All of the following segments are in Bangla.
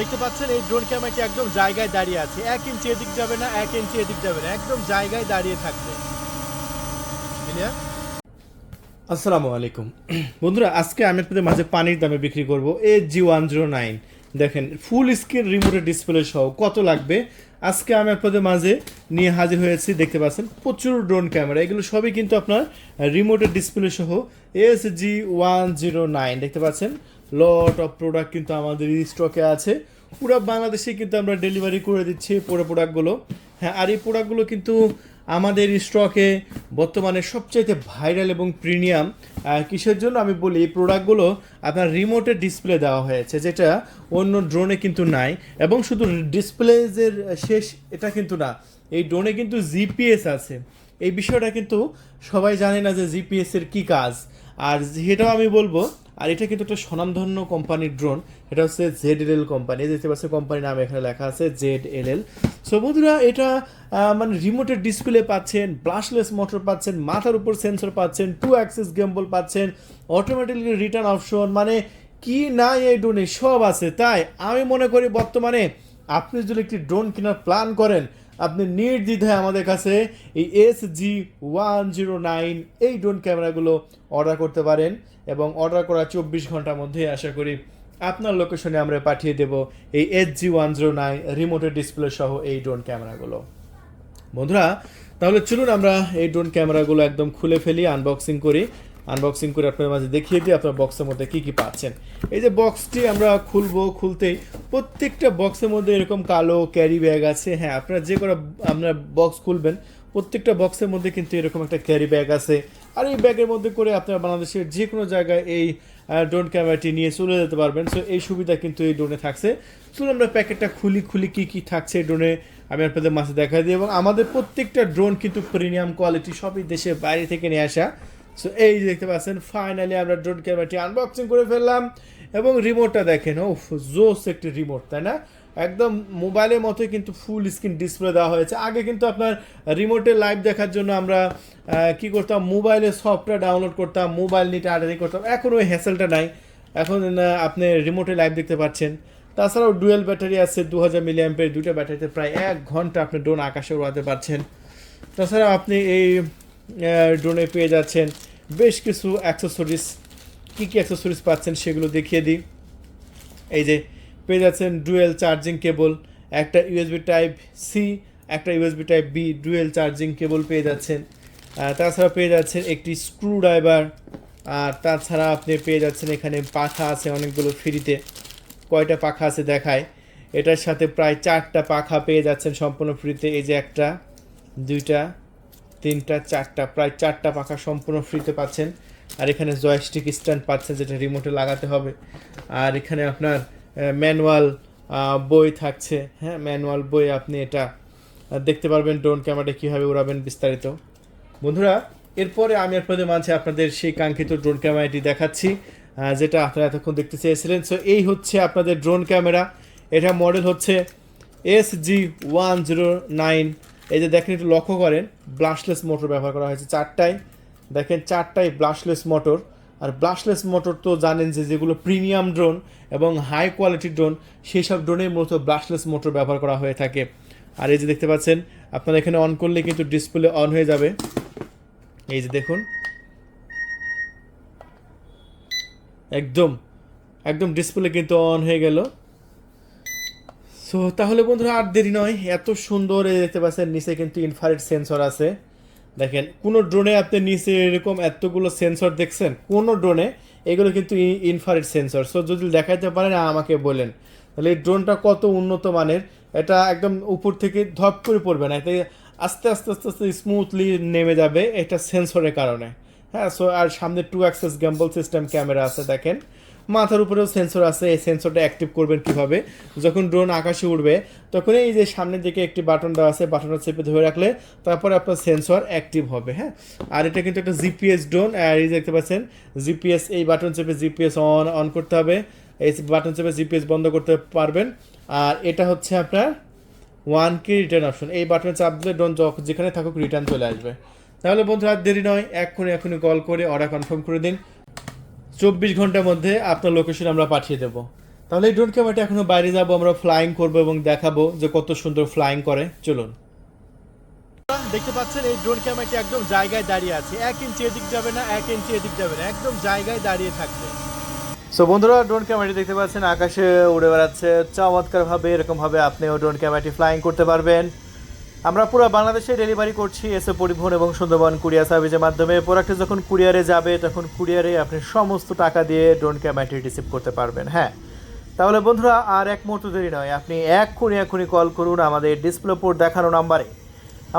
দেখতে পাচ্ছেন, এই ড্রোন ক্যামেরাটি একদম জায়গায় দাঁড়িয়ে আছে। এক ইঞ্চি এদিক যাবে না, এক ইঞ্চি এদিক যাবে না, একদম জায়গায় দাঁড়িয়ে থাকবে। ক্লিয়ার আসসালামু আলাইকুম। বন্ধুরা, আজকে আমি আপনাদের মাঝে পানির দামে বিক্রি করব A G one zero nine দেখেন ফুল স্ক্রিন রিমোটের ডিসপ্লে সহ কত লাগবে? আজকে আমি আপনাদের মাঝে নিয়ে হাজির হয়েছি, দেখতে পাচ্ছেন, প্রচুর ড্রোন ক্যামেরা এগুলো সবই কিন্তু আপনার রিমোটের ডিসপ্লে সহ S G one zero nine দেখতে পাচ্ছেন। লট অফ প্রোডাক্ট কিন্তু আমাদের স্টকে আছে। পুরো বাংলাদেশে কিন্তু আমরা ডেলিভারি করে দিচ্ছি পুরো প্রোডাক্টগুলো হ্যাঁ আর এই প্রোডাক্টগুলো কিন্তু আমাদের স্টকে বর্তমানে সবচাইতে ভাইরাল এবং প্রিমিয়াম কিসের জন্য আমি বলি, এই প্রোডাক্টগুলো আপনার রিমোটের ডিসপ্লে দেওয়া হয়েছে, যেটা অন্য ড্রোনে কিন্তু নাই। এবং শুধু ডিসপ্লেজের শেষ এটা কিন্তু না, এই ড্রোনে কিন্তু জিপিএস আছে। এই বিষয়টা কিন্তু সবাই জানে না যে জিপিএস এর কি কাজ। আর সেটাও আমি বলব আর এটা কিন্তু একটা স্বনামধন্য কোম্পানির ড্রোন এটা হচ্ছে জেড এল এল কোম্পানি দেখতে পাচ্ছি কোম্পানির নাম এখানে লেখা আছে জেড এল এল সো বন্ধুরা, এটা মানে রিমোটের ডিসপ্লে পাচ্ছেন ব্লাশলেস মোটর পাচ্ছেন, মাথার উপর সেন্সর পাচ্ছেন টু অ্যাক্সেস গেম্বল পাচ্ছেন অটোমেটিকলি রিটার্ন অপশন মানে কি না এই ড্রোনে সব আছে। তাই আমি মনে করি বর্তমানে আপনি যদি একটি ড্রোন কেনার প্ল্যান করেন আপনি নির্দ্বিধায় আমাদের কাছে এই S G one zero nine এই ড্রোন ক্যামেরাগুলো অর্ডার করতে পারেন এবং অর্ডার করা চব্বিশ ঘণ্টার মধ্যে আশা করি আপনার লোকেশনে আমরা পাঠিয়ে দেব এই S G one zero nine রিমোটের display সহ এই ড্রোন ক্যামেরাগুলো। বন্ধুরা, তাহলে চলুন আমরা এই ড্রোন ক্যামেরাগুলো একদম খুলে ফেলি আনবক্সিং করি। আনবক্সিং করে আপনার মাঝে দেখিয়ে দিই আপনার বক্সের মধ্যে কী কী পাচ্ছেন। এই যে বক্সটি আমরা খুলবো খুলতেই প্রত্যেকটা বক্সের মধ্যে এরকম কালো ক্যারি ব্যাগ আছে। হ্যাঁ আপনারা যে কোনো, আপনার বক্স খুলবেন, প্রত্যেকটা বক্সের মধ্যে কিন্তু এরকম একটা ক্যারি ব্যাগ আছে। আর এই ব্যাগের মধ্যে করে আপনারা বাংলাদেশের যে কোনো জায়গায় এই ড্রোন ক্যামেরাটি নিয়ে চলে যেতে পারবেন। সো এই সুবিধা কিন্তু এই ড্রোনে থাকছে। চলুন আমরা প্যাকেটটা খুলি খুলি কী কী থাকছে ড্রোনে আমি আপনাদের মাঝে দেখা দিই। এবং আমাদের প্রত্যেকটা ড্রোন কিন্তু প্রিমিয়াম কোয়ালিটি সবই দেশের বাইরে থেকে নিয়ে আসা। সো এই যে দেখতে পাচ্ছেন ফাইনালি আমরা ড্রোন ক্যামেরাটি আনবক্সিং করে ফেললাম এবং রিমোটটা দেখেন ও জোস একটি রিমোট তাই না? একদম মোবাইলের মতোই কিন্তু ফুল স্ক্রিন ডিসপ্লে দেওয়া হয়েছে। আগে কিন্তু আপনার রিমোটে লাইভ দেখার জন্য আমরা কি করতাম মোবাইলে সফটওয়্যার ডাউনলোড করতাম মোবাইল নিতে আর্ডারি করতাম। এখন ওই হ্যাসেলটা নাই। এখন আপনি রিমোটে লাইভ দেখতে পাচ্ছেন। তাছাড়াও ডুয়েল ব্যাটারি আছে দু হাজার মিলি অ্যাম্পের দুটো ব্যাটারিতে প্রায় এক ঘণ্টা আপনি ড্রোন আকাশে উড়াতে পারছেন। তাছাড়া আপনি এই ড্রোনে পেয়ে যাচ্ছেন। বেশ কিছু অ্যাক্সেসরিজ কী কী অ্যাক্সেসরিজ পাচ্ছেন সেগুলো দেখিয়ে দিই। এই যে, পেয়ে যাচ্ছেন ডুয়েল চার্জিং কেবল একটা ইউএসবি টাইপ সি একটা USB type B dual charging cable পেয়ে যাচ্ছেন। তাছাড়া পেয়ে যাচ্ছেন একটি স্ক্রু ড্রাইভার আর তাছাড়া আপনি পেয়ে যাচ্ছেন এখানে পাখা আছে অনেকগুলো ফ্রিতে কয়টা পাখা আছে দেখায়। এটার সাথে প্রায় চারটা পাখা পেয়ে যাচ্ছেন সম্পূর্ণ ফ্রিতে এই যে একটা, দুইটা তিনটা, চারটা, প্রায় চারটা পাখা সম্পূর্ণ ফ্রিতে পাচ্ছেন। আর এখানে জয়স্টিক স্ট্যান্ড পাচ্ছেন যেটা রিমোটে লাগাতে হবে। আর এখানে আপনার ম্যানুয়াল বই থাকছে। হ্যাঁ ম্যানুয়াল বই আপনি এটা দেখতে পারবেন ড্রোন ক্যামেরাটা কীভাবে উড়াবেন বিস্তারিত। বন্ধুরা, এরপরে আমি আপনাদের মাঝে আপনাদের সেই কাঙ্ক্ষিত ড্রোন ক্যামেরাটি দেখাচ্ছি যেটা আপনারা এতক্ষণ দেখতে চেয়েছিলেন। সো এই হচ্ছে আপনাদের ড্রোন ক্যামেরা এটা মডেল হচ্ছে S G one zero nine এই যে দেখেন একটু লক্ষ্য করেন ব্লাশলেস মোটর ব্যবহার করা হয়েছে চারটায়। দেখেন চারটায় ব্লাশলেস মোটর আর ব্লাশলেস মোটর তো জানেন যে যেগুলো প্রিমিয়াম ড্রোন এবং হাই কোয়ালিটি ড্রোন সেই সব ড্রোনের মতো ব্লাশলেস মোটর ব্যবহার করা হয়ে থাকে। আর এই যে দেখতে পাচ্ছেন, আপনারা এখানে অন করলে কিন্তু ডিসপ্লে অন হয়ে যাবে। এই যে দেখুন। একদম একদম ডিসপ্লে কিন্তু অন হয়ে গেল। সো তাহলে বন্ধুরা আর দেরি নয়। এত সুন্দর দেখতে পাচ্ছেন, নিচে কিন্তু ইনফারেট সেন্সর আছে। দেখেন, কোনো ড্রোনে আপনি নিচে এরকম এতগুলো সেন্সর দেখছেন? কোনো ড্রোনে এগুলো কিন্তু ইনফারেট সেন্সর সো যদি দেখাইতে পারেন, আমাকে বলেন। তাহলে এই ড্রোনটা কত উন্নত মানের? এটা একদম উপর থেকে ধপ করে পড়বে না। এতে আস্তে আস্তে আস্তে আস্তে স্মুথলি নেমে যাবে এটা সেন্সরের কারণে। হ্যাঁ সো আর সামনে two axis gimbal system camera আছে, দেখেন। মাথার উপরেও সেন্সর আছে, এই সেন্সরটা অ্যাক্টিভ করবেন কীভাবে? যখন ড্রোন আকাশে উঠবে তখন এই যে সামনের দিকে একটি বাটন দেওয়া আছে বাটনটা চেপে ধরে রাখলে তারপরে আপনার সেন্সর অ্যাক্টিভ হবে হ্যাঁ? আর এটা কিন্তু একটা জিপিএস ড্রোন আর এই দেখতে পাচ্ছেন জিপিএস এই বাটন চেপে জিপিএস অন অন করতে হবে, এই বাটন চেপে জিপিএস বন্ধ করতে পারবেন। আর এটা হচ্ছে আপনার ওয়ান কে রিটার্ন অপশন এই বাটনে চাপ দিলে ড্রোন যখ- যেখানে থাকুক রিটার্ন চলে আসবে। তাহলে বন্ধুরা আর দেরি নয়, এক্ষুনি এখনই কল করে অর্ডার কনফার্ম করে দিন। চব্বিশ ঘণ্টার মধ্যে আপনার লোকেশন আমরা পাঠিয়ে দেবো। তাহলে এই ড্রোন ক্যামেরাটা এখনও বাইরে যাব, আমরা ফ্লাইং করব এবং দেখাবো যে কত সুন্দর ফ্লাইং করে। চলুন। দেখতে পাচ্ছেন, এই ড্রোন ক্যামেরাটি একদম জায়গায় দাঁড়িয়ে আছে। এক ইঞ্চি এদিক যাবে না, এক ইঞ্চি এদিক যাবে না, একদম জায়গায় দাঁড়িয়ে থাকবে। সো বন্ধুরা ড্রোন ক্যামেরাটি দেখতে পাচ্ছেন, আকাশে উড়ে বেড়াচ্ছে। চমৎকার ভাবে এরকম ভাবে আপনিও ড্রোন ক্যামেরাটি ফ্লাইং করতে পারবেন। আমরা পুরো বাংলাদেশে ডেলিভারি করছি এসে পরিবহন এবং সুন্দরবন কুরিয়ার সার্ভিসের মাধ্যমে। প্রোডাক্টটি যখন কুরিয়ারে যাবে, তখন কুরিয়ারে আপনি সমস্ত টাকা দিয়ে ড্রোন ক্যামেরাটি রিসিভ করতে পারবেন হ্যাঁ? তাহলে বন্ধুরা, আর এক মুহূর্ত দেরি নয়। আপনি এক্ষুনি এক্ষুনি কল করুন আমাদের ডিসপ্লে পোর্ট দেখানো নাম্বারে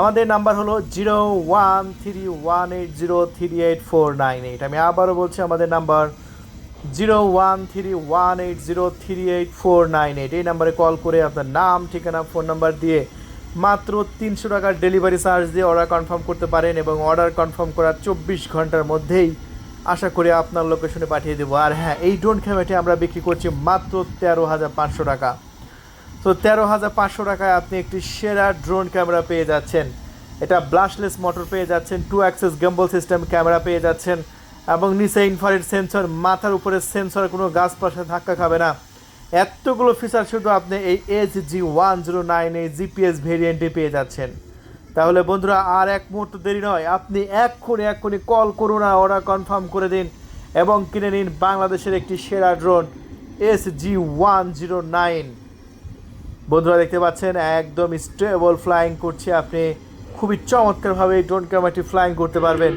আমাদের নাম্বার হলো zero one three one eight zero three eight four nine eight আমি আবারও বলছি, আমাদের number zero one three one eight zero three eight four nine eight এই নাম্বারে কল করে আপনার নাম, ঠিকানা ফোন নাম্বার দিয়ে মাত্র তিনশো টাকার ডেলিভারি চার্জ দিয়ে অর্ডার কনফার্ম করতে পারেন এবং অর্ডার কনফার্ম করার চব্বিশ ঘণ্টার মধ্যেই আশা করি আপনার লোকেশনে পাঠিয়ে দেবো। আর হ্যাঁ এই ড্রোন ক্যামেরাটি আমরা বিক্রি করছি মাত্র তেরো হাজার পাঁচশো টাকা। তো তেরো হাজার পাঁচশো টাকায় আপনি একটি সেরা ড্রোন ক্যামেরা পেয়ে যাচ্ছেন। এটা ব্লাশলেস মোটর পেয়ে যাচ্ছেন two axis gimbal system camera পেয়ে যাচ্ছেন এবং নিচে ইনফারেড সেন্সর মাথার উপরে সেন্সর কোনো গাছপাশে ধাক্কা খাবে না। এতগুলো ফিচার শুধু আপনি এই H G one zero nine এই জিপিএস ভেরিয়েন্টে পেয়ে যাচ্ছেন। তাহলে বন্ধুরা, আর এক মুহূর্ত দেরি নয়, আপনি এক্ষুনি এক্ষুনি কল করুন আর অর্ডার কনফার্ম করে দিন এবং কিনে নিন বাংলাদেশের একটি সেরা drone S G one zero nine বন্ধুরা, দেখতে পাচ্ছেন, একদম স্টেবল ফ্লাইং করছে। আপনি খুবই চমৎকারভাবে এই ড্রোন ক্যামেরাটি ফ্লাইং করতে পারবেন।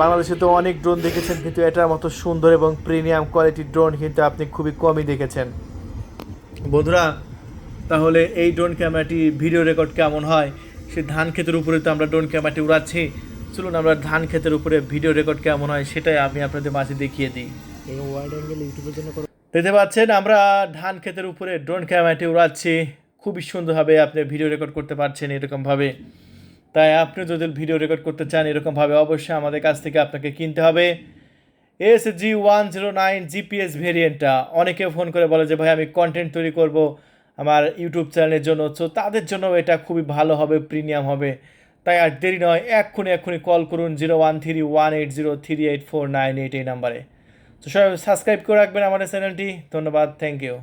বাংলাদেশে তো অনেক ড্রোন দেখেছেন, কিন্তু এটার মতো সুন্দর এবং প্রিমিয়াম কোয়ালিটির ড্রোন কিন্তু আপনি খুবই কমই দেখেছেন। বন্ধুরা তাহলে এই ড্রোন ক্যামেরাটি ভিডিও রেকর্ড কেমন হয়? সে ধান ক্ষেতের উপরে তো আমরা ড্রোন ক্যামেরাটি উড়াচ্ছি। চলুন আমরা ধান ক্ষেতের উপরে ভিডিও রেকর্ড কেমন হয় সেটাই আমি আপনাদের মাঝে দেখিয়ে দিই। এই ওয়াইড অ্যাঙ্গেল ইউটিউবের জন্য দেখতে পাচ্ছেন আমরা ধান ক্ষেতের উপরে ড্রোন ক্যামেরাটি উড়াচ্ছি। খুবই সুন্দরভাবে আপনি ভিডিও রেকর্ড করতে পারছেন এরকমভাবে। তাই আপনি যদি ভিডিও রেকর্ড করতে চান এরকমভাবে অবশ্যই আমাদের কাছ থেকে আপনাকে কিনতে হবে। S G one zero nine GPS ভেরিয়েন্টটা। অনেকে ফোন করে বলে যে, ভাই, আমি কন্টেন্ট তৈরি করব আমার ইউটিউব চ্যানেলের জন্য। তো তাদের জন্য এটা খুবই ভালো হবে প্রিমিয়াম হবে। তাই আর দেরি নয়, এক্ষুনি এক্ষুনি কল করুন zero one three one eight zero three eight four nine eight এই নাম্বারে তো সবাই সাবস্ক্রাইব করে রাখবেন আমাদের চ্যানেলটি ধন্যবাদ থ্যাংক ইউ